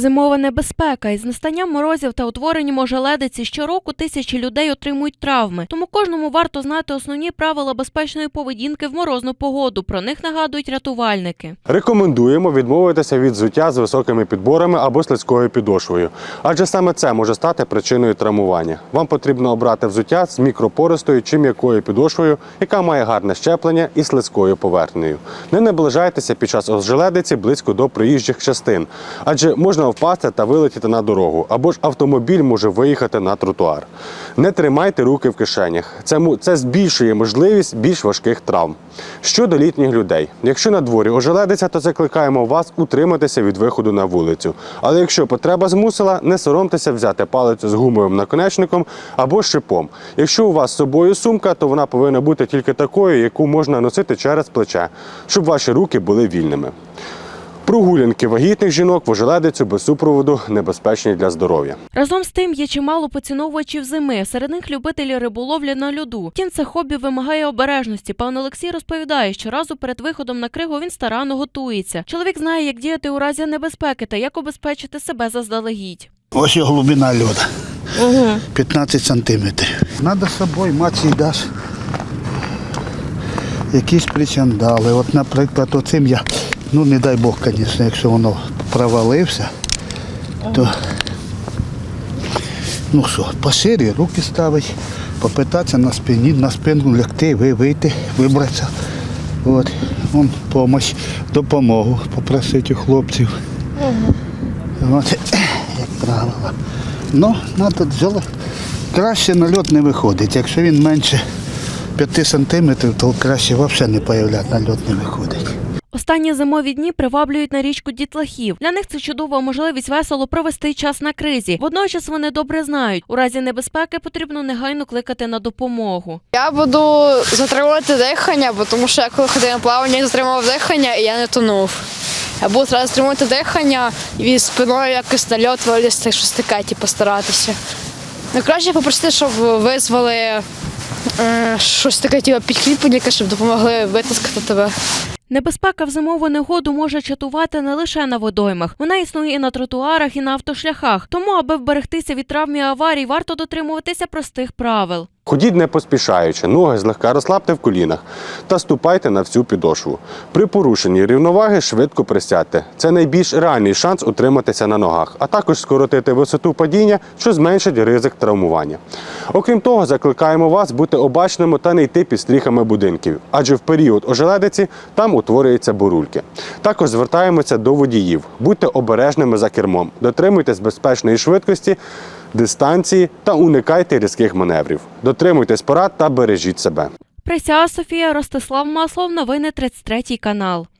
Зимова небезпека із настанням морозів та утворенням ожеледиці щороку тисячі людей отримують травми. Тому кожному варто знати основні правила безпечної поведінки в морозну погоду. Про них нагадують рятувальники. Рекомендуємо відмовитися від взуття з високими підборами або слизькою підошвою, адже саме це може стати причиною травмування. Вам потрібно обрати взуття з мікропористою чи м'якою підошвою, яка має гарне щеплення і слизькою поверхнею. Не наближайтеся під час ожеледиці близько до проїжджих частин, адже можна впасти та вилетіти на дорогу, або ж автомобіль може виїхати на тротуар. Не тримайте руки в кишенях. Це, це збільшує можливість більш важких травм. Щодо літніх людей, якщо на дворі ожеледиться, то закликаємо вас утриматися від виходу на вулицю. Але якщо потреба змусила, не соромтеся взяти палицю з гумовим наконечником або шипом. Якщо у вас з собою сумка, то вона повинна бути тільки такою, яку можна носити через плече, щоб ваші руки були вільними. Прогулянки вагітних жінок в ожеледицю без супроводу небезпечні для здоров'я. Разом з тим є чимало поціновувачів зими. Серед них любителі риболовлі на льоду. Втім, це хобі вимагає обережності. Пан Олексій розповідає, що разу перед виходом на кригу він старанно готується. Чоловік знає, як діяти у разі небезпеки та як обезпечити себе заздалегідь. Ось його глибина льода. 15 сантиметрів. Надо з собою маці даш. Якісь причандали. От, наприклад, оцим я, ну не дай Бог, звісно, якщо воно провалився, то ну що, поширі, руки ставить, попитатися на спині, на спину лягти, ви вийти, вибратися. От, вон помощь, допомогу попросити у хлопців. От, як правило. Ну, надо джоли. Краще на льот не виходить. Якщо він менше 5 сантиметрів, то краще взагалі не появляти, на льот не виходить. Останні зимові дні приваблюють на річку дітлахів. Для них це чудова можливість весело провести час на кризі. Водночас вони добре знають, у разі небезпеки потрібно негайно кликати на допомогу. Я буду затримувати дихання, бо тому що я коли ходив на плавання, я затримував дихання і я не тонув. Я буду зараз затримувати дихання і спиною якось на льот вилізти, щось таке, типу, старатися. Ну, краще попросити, щоб визвали е, щось таке, типу, підкріплення, щоб допомогли витискати тебе. Небезпека в зимову негоду може чатувати не лише на водоймах. Вона існує і на тротуарах, і на автошляхах. Тому, аби вберегтися від травм і аварій, варто дотримуватися простих правил. Ходіть не поспішаючи, ноги злегка розслабте в колінах та ступайте на всю підошву. При порушенні рівноваги швидко присядьте. Це найбільш реальний шанс утриматися на ногах, а також скоротити висоту падіння, що зменшить ризик травмування. Окрім того, закликаємо вас бути обачними та не йти під стріхами будинків, адже в період ожеледиці там утворюються бурульки. Також звертаємося до водіїв. Будьте обережними за кермом, дотримуйтесь безпечної швидкості дистанції та уникайте різких маневрів. Дотримуйтесь порад та бережіть себе. Присяга Софія Ростислав Маслов. Новини 33 канал.